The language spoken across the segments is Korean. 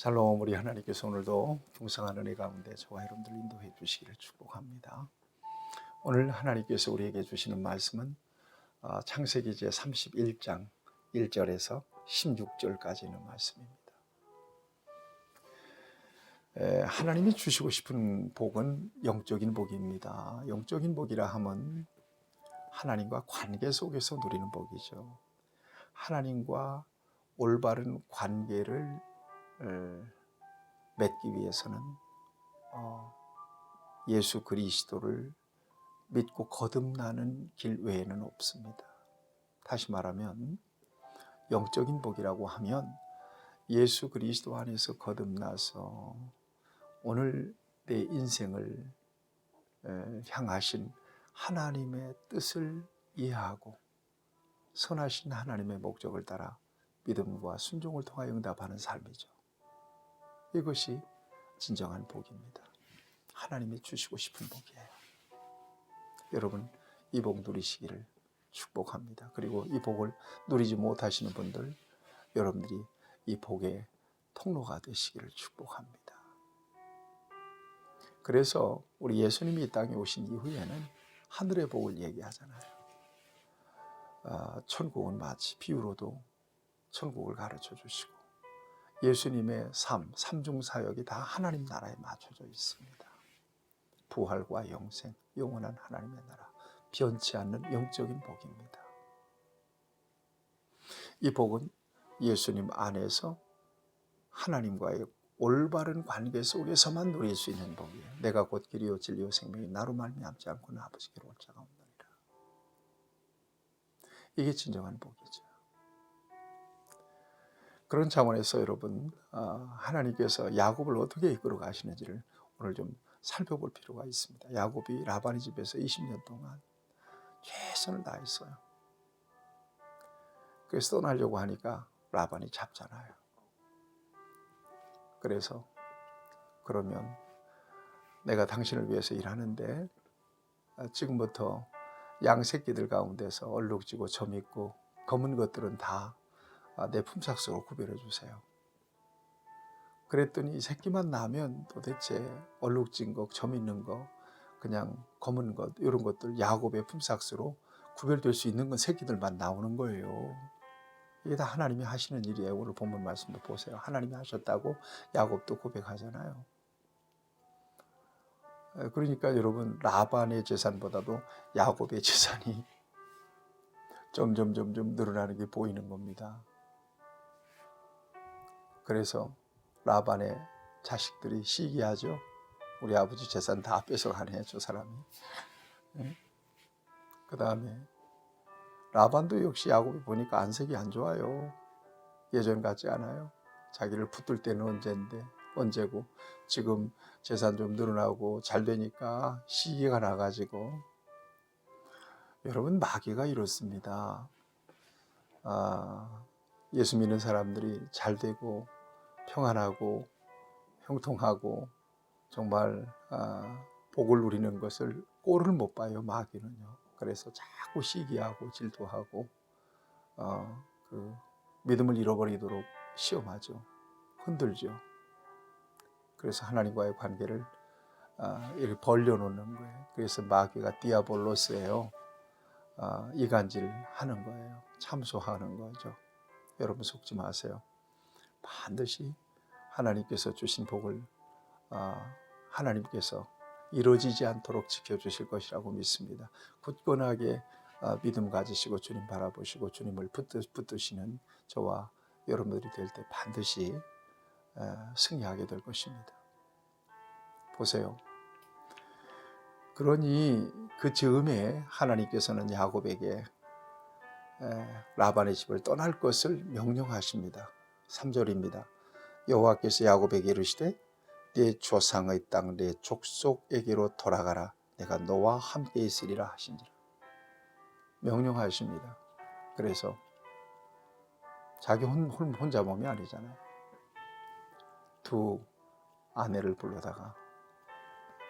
샬롬 우리 하나님께서 오늘도 풍성한 은혜 가운데 저와 여러분들 인도해 주시기를 축복합니다. 오늘 하나님께서 우리에게 주시는 말씀은 어, 창세기 제 31장 1절에서 16절까지 있는 말씀입니다. 에, 하나님이 주시고 싶은 복은 영적인 복입니다. 영적인 복이라 함은 하나님과 관계 속에서 누리는 복이죠. 하나님과 올바른 관계를 을 맺기 위해서는 어, 예수 그리스도를 믿고 거듭나는 길 외에는 없습니다. 다시 말하면 영적인 복이라고 하면 예수 그리스도 안에서 거듭나서 오늘 내 인생을 에, 향하신 하나님의 뜻을 이해하고 선하신 하나님의 목적을 따라 믿음과 순종을 통하여 응답하는 삶이죠. 이것이 진정한 복입니다. 하나님이 주시고 싶은 복이에요. 여러분, 이 복 누리시기를 축복합니다. 그리고 이 복을 누리지 못하시는 분들, 여러분들이 이 복의 통로가 되시기를 축복합니다. 그래서 우리 예수님이 이 땅에 오신 이후에는 하늘의 복을 얘기하잖아요. 아, 천국은 마치 비유로도 천국을 가르쳐 주시고 예수님의 삶, 삼중 사역이 다 하나님 나라에 맞춰져 있습니다. 부활과 영생, 영원한 하나님의 나라, 변치 않는 영적인 복입니다. 이 복은 예수님 안에서 하나님과의 올바른 관계 속에서만 누릴 수 있는 복이에요. 내가 곧 길이요 진리요 생명이 나로 말미암지 않고는 아버지께로 올 자가 없느니라. 이게 진정한 복이죠. 그런 차원에서 여러분 아, 하나님께서 야곱을 어떻게 이끌어 가시는지를 오늘 좀 살펴볼 필요가 있습니다. 야곱이 라반의 집에서 20년 동안 최선을 다했어요. 그래서 떠나려고 하니까 라반이 잡잖아요. 그래서 그러면 내가 당신을 위해서 일하는데 아, 지금부터 양 새끼들 가운데서 얼룩지고 점 있고 검은 것들은 다 내 품삯으로 구별해 주세요. 그랬더니 이 새끼만 나면 도대체 얼룩진 것, 점 있는 거, 그냥 검은 것 이런 것들 야곱의 품삯으로 구별될 수 있는 건 새끼들만 나오는 거예요. 이게 다 하나님이 하시는 일이에요. 오늘 본문 말씀도 보세요. 하나님이 하셨다고 야곱도 고백하잖아요. 그러니까 여러분 라반의 재산보다도 야곱의 재산이 점점 점점 늘어나는 게 보이는 겁니다. 그래서 라반의 자식들이 시기하죠. 우리 아버지 재산 다 뺏어가네 저 사람이. 네? 그 다음에 라반도 역시 야곱이 보니까 안색이 안 좋아요. 예전 같지 않아요. 자기를 붙들 때는 언젠데 언제고 지금 재산 좀 늘어나고 잘 되니까 시기가 나가지고 여러분 마귀가 이렇습니다. 아, 예수 믿는 사람들이 잘 되고 평안하고 형통하고 정말 아, 복을 누리는 것을 꼴을 못 봐요 마귀는요. 그래서 자꾸 시기하고 질투하고 어, 그 믿음을 잃어버리도록 시험하죠. 흔들죠. 그래서 하나님과의 관계를 아, 이렇게 벌려놓는 거예요. 그래서 마귀가 디아볼로스예요. 아, 이간질 하는 거예요. 참소하는 거죠. 여러분 속지 마세요. 반드시 하나님께서 주신 복을 아, 하나님께서 이루어지지 않도록 지켜주실 것이라고 믿습니다. 굳건하게 아, 믿음 가지시고 주님 바라보시고 주님을 붙드시는 저와 여러분들이 될 때 반드시 아, 승리하게 될 것입니다. 보세요. 그러니 그 즈음에 하나님께서는 야곱에게 라반의 집을 떠날 것을 명령하십니다. 3절입니다. 여호와께서 야곱에게 이르시되 네 조상의 땅 네 족속에게로 돌아가라 내가 너와 함께 있으리라 하신지라 명령하십니다. 그래서 자기 혼자 몸이 아니잖아요. 두 아내를 불러다가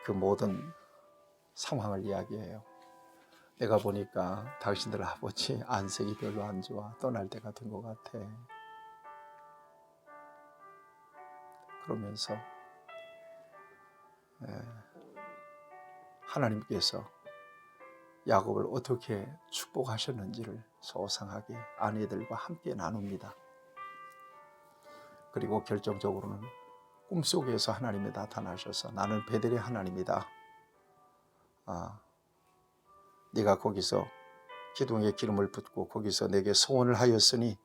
그 모든 상황을 이야기해요. 내가 보니까 당신들 아버지 안색이 별로 안 좋아. 떠날 때가 된 것 같아. 그러면서 에, 하나님께서 야곱을 어떻게 축복하셨는지를 소상하게 아내들과 함께 나눕니다. 그리고 결정적으로는 꿈속에서 하나님이 나타나셔서 나는 베델의 하나님이다. 아, 네가 거기서 기둥에 기름을 붓고 거기서 내게 소원을 하였으니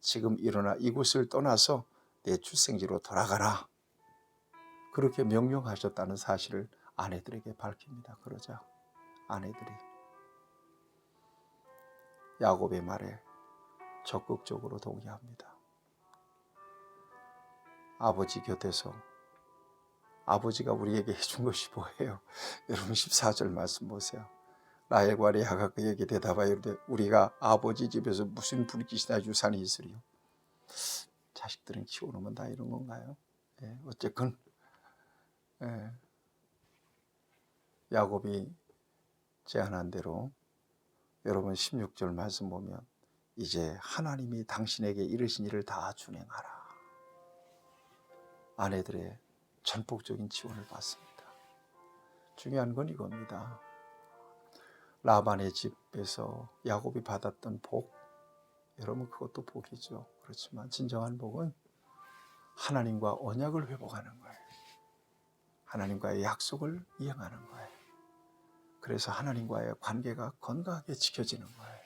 지금 일어나 이곳을 떠나서 내 출생지로 돌아가라. 그렇게 명령하셨다는 사실을 아내들에게 밝힙니다. 그러자 아내들이 야곱의 말에 적극적으로 동의합니다. 아버지 곁에서 아버지가 우리에게 해준 것이 뭐예요? 여러분 14절 말씀 보세요. 라헬과 레아가 그에게 대답하여 이르되 우리가 아버지 집에서 무슨 불깃이나 유산이 있으리요? 자식들은 키워놓으면 다 이런 건가요? 예, 어쨌건 예, 야곱이 제안한 대로 여러분 16절 말씀 보면 이제 하나님이 당신에게 이르신 일을 다 준행하라. 아내들의 전폭적인 지원을 받습니다. 중요한 건 이겁니다. 라반의 집에서 야곱이 받았던 복, 여러분 그것도 복이죠. 그렇지만 진정한 복은 하나님과 언약을 회복하는 거예요. 하나님과의 약속을 이행하는 거예요. 그래서 하나님과의 관계가 건강하게 지켜지는 거예요.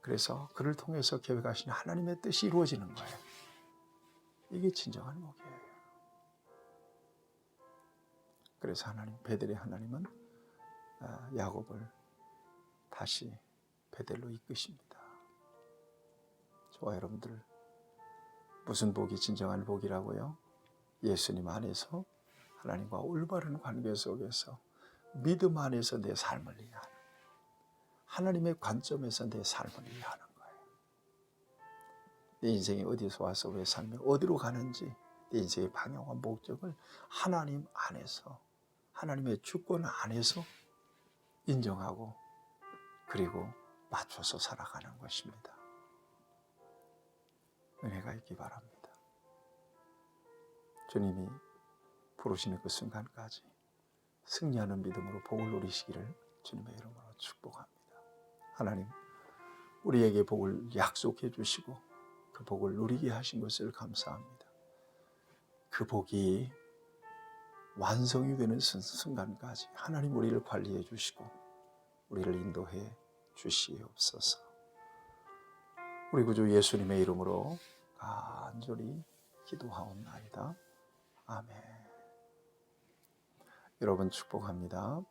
그래서 그를 통해서 계획하신 하나님의 뜻이 이루어지는 거예요. 이게 진정한 복이에요. 그래서 하나님 베델의 하나님은 아, 야곱을 다시 베델로 이끄십니다. 저와 여러분들 무슨 복이 진정한 복이라고요? 예수님 안에서 하나님과 올바른 관계 속에서 믿음 안에서 내 삶을 이해하는 하나님의 관점에서 내 삶을 이해하는 거예요. 내 인생이 어디서 와서 왜 삶이 어디로 가는지 내 인생의 방향과 목적을 하나님 안에서 하나님의 주권 안에서 인정하고 그리고 맞춰서 살아가는 것입니다. 은혜가 있기 바랍니다. 주님이 부르시는 그 순간까지 승리하는 믿음으로 복을 누리시기를 주님의 이름으로 축복합니다. 하나님, 우리에게 복을 약속해 주시고 그 복을 누리게 하신 것을 감사합니다. 그 복이 완성이 되는 순- 순간까지 하나님 우리를 관리해 주시고 우리를 인도해 주시옵소서. 우리 구주 예수님의 이름으로 간절히 기도하옵나이다. 아멘. 여러분 축복합니다.